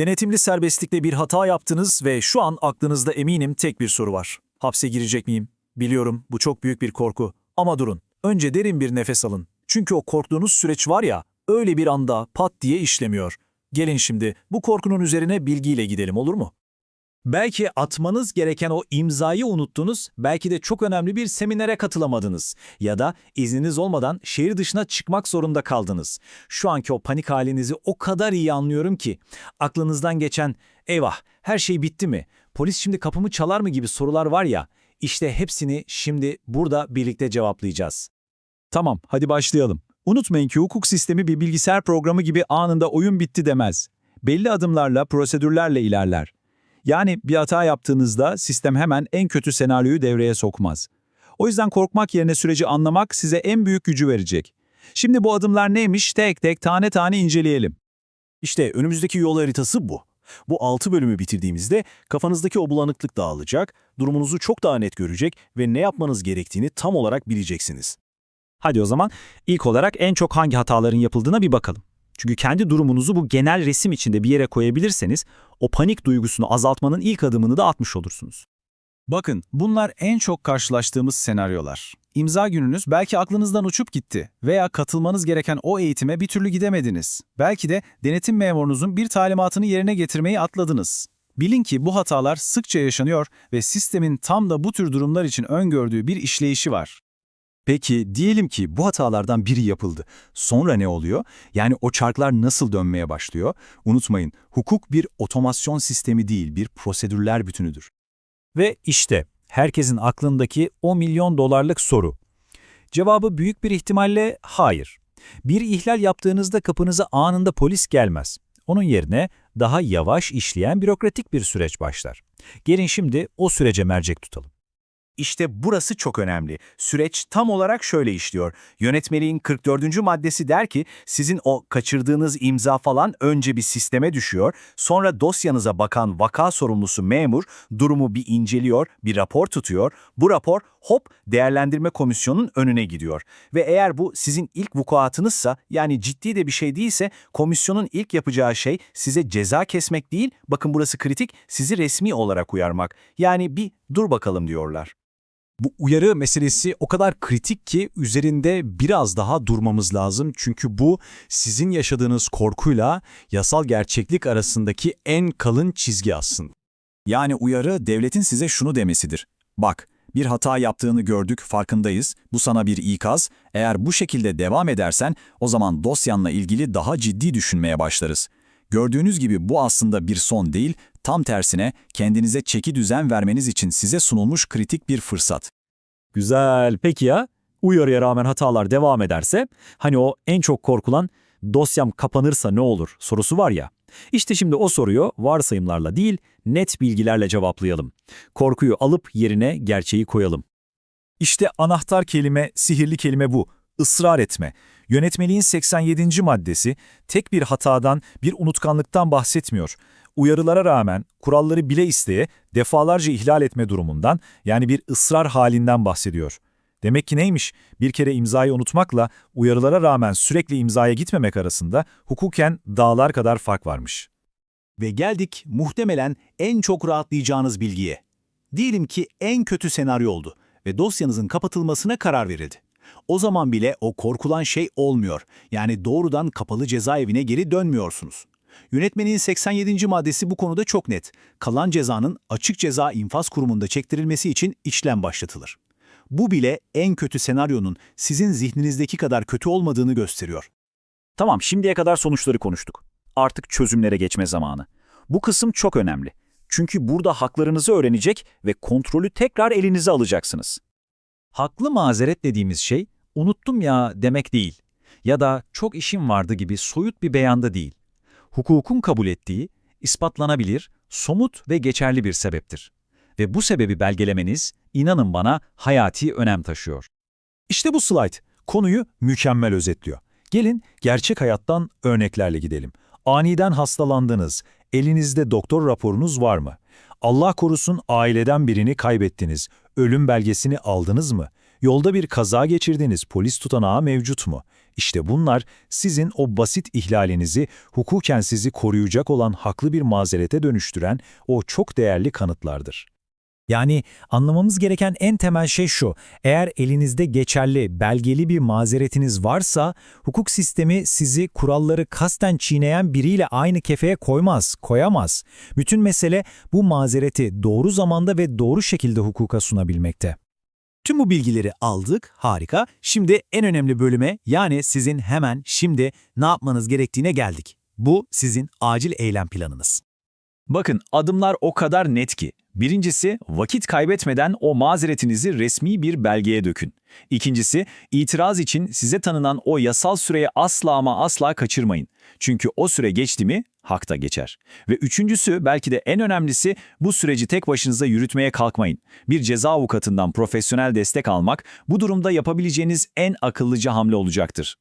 Denetimli serbestlikte bir hata yaptınız ve şu an aklınızda eminim tek bir soru var. Hapse girecek miyim? Biliyorum bu çok büyük bir korku. Ama durun. Önce derin bir nefes alın. Çünkü o korktuğunuz süreç var ya, öyle bir anda pat diye işlemiyor. Gelin şimdi bu korkunun üzerine bilgiyle gidelim olur mu? Belki atmanız gereken o imzayı unuttunuz, belki de çok önemli bir seminere katılamadınız ya da izniniz olmadan şehir dışına çıkmak zorunda kaldınız. Şu anki o panik halinizi o kadar iyi anlıyorum ki aklınızdan geçen eyvah her şey bitti mi, polis şimdi kapımı çalar mı gibi sorular var ya, işte hepsini şimdi burada birlikte cevaplayacağız. Tamam, hadi başlayalım. Unutmayın ki hukuk sistemi bir bilgisayar programı gibi anında oyun bitti demez. Belli adımlarla, prosedürlerle ilerler. Yani bir hata yaptığınızda sistem hemen en kötü senaryoyu devreye sokmaz. O yüzden korkmak yerine süreci anlamak size en büyük gücü verecek. Şimdi bu adımlar neymiş tek tek tane tane inceleyelim. İşte önümüzdeki yol haritası bu. Bu 6 bölümü bitirdiğimizde kafanızdaki o bulanıklık dağılacak, durumunuzu çok daha net görecek ve ne yapmanız gerektiğini tam olarak bileceksiniz. Hadi o zaman ilk olarak en çok hangi hataların yapıldığına bir bakalım. Çünkü kendi durumunuzu bu genel resim içinde bir yere koyabilirseniz o panik duygusunu azaltmanın ilk adımını da atmış olursunuz. Bakın, bunlar en çok karşılaştığımız senaryolar. İmza gününüz belki aklınızdan uçup gitti veya katılmanız gereken o eğitime bir türlü gidemediniz. Belki de denetim memurunuzun bir talimatını yerine getirmeyi atladınız. Bilin ki bu hatalar sıkça yaşanıyor ve sistemin tam da bu tür durumlar için öngördüğü bir işleyişi var. Peki diyelim ki bu hatalardan biri yapıldı. Sonra ne oluyor? Yani o çarklar nasıl dönmeye başlıyor? Unutmayın, hukuk bir otomasyon sistemi değil, bir prosedürler bütünüdür. Ve işte herkesin aklındaki o milyon dolarlık soru. Cevabı büyük bir ihtimalle hayır. Bir ihlal yaptığınızda kapınıza anında polis gelmez. Onun yerine daha yavaş işleyen bürokratik bir süreç başlar. Gelin şimdi o sürece mercek tutalım. İşte burası çok önemli. Süreç tam olarak şöyle işliyor. Yönetmeliğin 44. maddesi der ki sizin o kaçırdığınız imza falan önce bir sisteme düşüyor, sonra dosyanıza bakan vaka sorumlusu memur durumu bir inceliyor, bir rapor tutuyor. Bu rapor hop değerlendirme komisyonunun önüne gidiyor. Ve eğer bu sizin ilk vukuatınızsa yani ciddi de bir şey değilse komisyonun ilk yapacağı şey size ceza kesmek değil, bakın burası kritik, sizi resmi olarak uyarmak. Yani bir dur bakalım diyorlar. Bu uyarı meselesi o kadar kritik ki üzerinde biraz daha durmamız lazım. Çünkü bu sizin yaşadığınız korkuyla yasal gerçeklik arasındaki en kalın çizgi aslında. Yani uyarı devletin size şunu demesidir. Bak, bir hata yaptığını gördük, farkındayız. Bu sana bir ikaz. Eğer bu şekilde devam edersen o zaman dosyanla ilgili daha ciddi düşünmeye başlarız. Gördüğünüz gibi bu aslında bir son değil, tam tersine kendinize çeki düzen vermeniz için size sunulmuş kritik bir fırsat. Güzel, peki ya? Uyarıya rağmen hatalar devam ederse, hani o en çok korkulan dosyam kapanırsa ne olur sorusu var ya. İşte şimdi o soruyu varsayımlarla değil, net bilgilerle cevaplayalım. Korkuyu alıp yerine gerçeği koyalım. İşte anahtar kelime, sihirli kelime bu. Israr etme. Yönetmeliğin 87. maddesi tek bir hatadan, bir unutkanlıktan bahsetmiyor. Uyarılara rağmen kuralları bile isteye defalarca ihlal etme durumundan yani bir ısrar halinden bahsediyor. Demek ki neymiş? Bir kere imzayı unutmakla uyarılara rağmen sürekli imzaya gitmemek arasında hukuken dağlar kadar fark varmış. Ve geldik muhtemelen en çok rahatlayacağınız bilgiye. Diyelim ki en kötü senaryo oldu ve dosyanızın kapatılmasına karar verildi. O zaman bile o korkulan şey olmuyor. Yani doğrudan kapalı cezaevine geri dönmüyorsunuz. Yönetmenin 87. maddesi bu konuda çok net. Kalan cezanın açık ceza infaz kurumunda çektirilmesi için işlem başlatılır. Bu bile en kötü senaryonun sizin zihninizdeki kadar kötü olmadığını gösteriyor. Tamam, şimdiye kadar sonuçları konuştuk. Artık çözümlere geçme zamanı. Bu kısım çok önemli. Çünkü burada haklarınızı öğrenecek ve kontrolü tekrar elinize alacaksınız. Haklı mazeret dediğimiz şey, unuttum ya demek değil. Ya da çok işim vardı gibi soyut bir beyanda değil. Hukukun kabul ettiği, ispatlanabilir, somut ve geçerli bir sebeptir. Ve bu sebebi belgelemeniz, inanın bana, hayati önem taşıyor. İşte bu slide konuyu mükemmel özetliyor. Gelin gerçek hayattan örneklerle gidelim. Aniden hastalandınız, elinizde doktor raporunuz var mı? Allah korusun aileden birini kaybettiniz, ölüm belgesini aldınız mı? Yolda bir kaza geçirdiğiniz polis tutanağı mevcut mu? İşte bunlar sizin o basit ihlalinizi hukuken sizi koruyacak olan haklı bir mazerete dönüştüren o çok değerli kanıtlardır. Yani anlamamız gereken en temel şey şu, eğer elinizde geçerli, belgeli bir mazeretiniz varsa, hukuk sistemi sizi kuralları kasten çiğneyen biriyle aynı kefeye koymaz, koyamaz. Bütün mesele bu mazereti doğru zamanda ve doğru şekilde hukuka sunabilmekte. Tüm bu bilgileri aldık, harika. Şimdi en önemli bölüme yani sizin hemen şimdi ne yapmanız gerektiğine geldik. Bu sizin acil eylem planınız. Bakın adımlar o kadar net ki. Birincisi, vakit kaybetmeden o mazeretinizi resmi bir belgeye dökün. İkincisi, itiraz için size tanınan o yasal süreyi asla ama asla kaçırmayın. Çünkü o süre geçti mi, hak da geçer. Ve üçüncüsü, belki de en önemlisi, bu süreci tek başınıza yürütmeye kalkmayın. Bir ceza avukatından profesyonel destek almak, bu durumda yapabileceğiniz en akıllıca hamle olacaktır.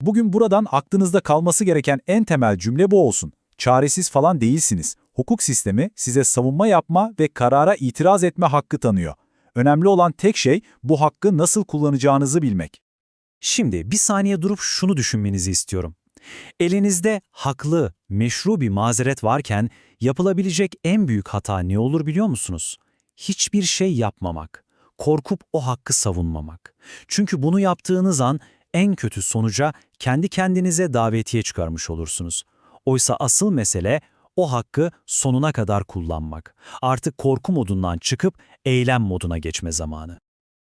Bugün buradan aklınızda kalması gereken en temel cümle bu olsun. Çaresiz falan değilsiniz. Hukuk sistemi size savunma yapma ve karara itiraz etme hakkı tanıyor. Önemli olan tek şey bu hakkı nasıl kullanacağınızı bilmek. Şimdi bir saniye durup şunu düşünmenizi istiyorum. Elinizde haklı, meşru bir mazeret varken yapılabilecek en büyük hata ne olur biliyor musunuz? Hiçbir şey yapmamak, korkup o hakkı savunmamak. Çünkü bunu yaptığınız an en kötü sonuca kendi kendinize davetiye çıkarmış olursunuz. Oysa asıl mesele o hakkı sonuna kadar kullanmak. Artık korku modundan çıkıp eylem moduna geçme zamanı.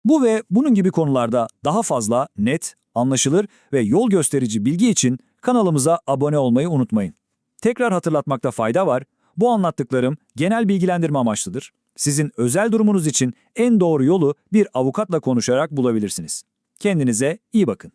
Bu ve bunun gibi konularda daha fazla net, anlaşılır ve yol gösterici bilgi için kanalımıza abone olmayı unutmayın. Tekrar hatırlatmakta fayda var. Bu anlattıklarım genel bilgilendirme amaçlıdır. Sizin özel durumunuz için en doğru yolu bir avukatla konuşarak bulabilirsiniz. Kendinize iyi bakın.